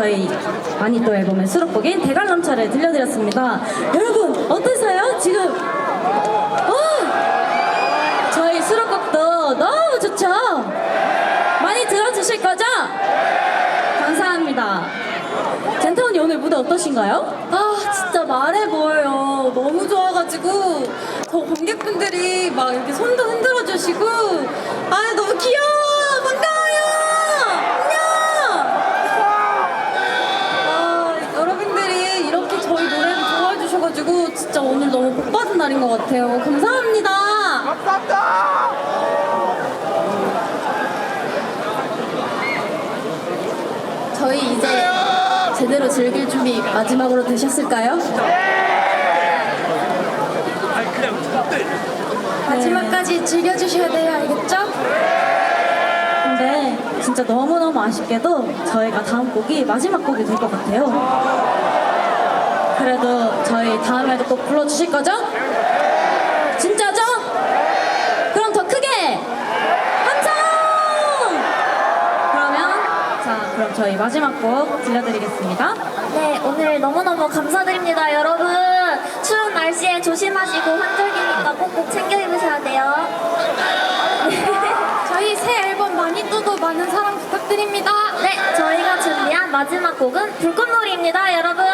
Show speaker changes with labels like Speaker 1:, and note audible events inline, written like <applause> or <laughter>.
Speaker 1: 저희 마니또 앨범의 수록곡인 대관람차를 들려드렸습니다. 여러분 어떠세요? 지금 어! 저희 수록곡도 너무 좋죠? 많이 들어주실 거죠? 감사합니다. 젠타 언니 오늘 무대 어떠신가요?
Speaker 2: 아 진짜 말해 보여요. 너무 좋아가지고 저 관객분들이 막 이렇게 손도 흔들어 주시고 아 너무 귀여워 반가워요 안녕. 아 여러분들이 이렇게 저희 노래를 좋아해 주셔가지고 진짜 받은 날인 것 같아요. 감사합니다. 저희 이제 제대로 즐길 준비 마지막으로 되셨을까요? 마지막까지 즐겨주셔야 돼요, 알겠죠?
Speaker 1: 근데 진짜 너무너무 아쉽게도 저희가 다음 곡이 마지막 곡이 될 것 같아요. 그래도 저희 다음에도 꼭 불러주실 거죠? 진짜죠? 그럼 더 크게! 함성! 그러면 자 그럼 저희 마지막 곡 들려드리겠습니다.
Speaker 3: 네, 오늘 너무너무 감사드립니다, 여러분. 추운 날씨에 조심하시고 환절기니까 꼭꼭 챙겨 입으셔야 돼요. <laughs>
Speaker 2: 저희 새 앨범 마니또도 많은 사랑 부탁드립니다.
Speaker 3: 네, 저희가 준비한 마지막 곡은 불꽃놀이입니다, 여러분.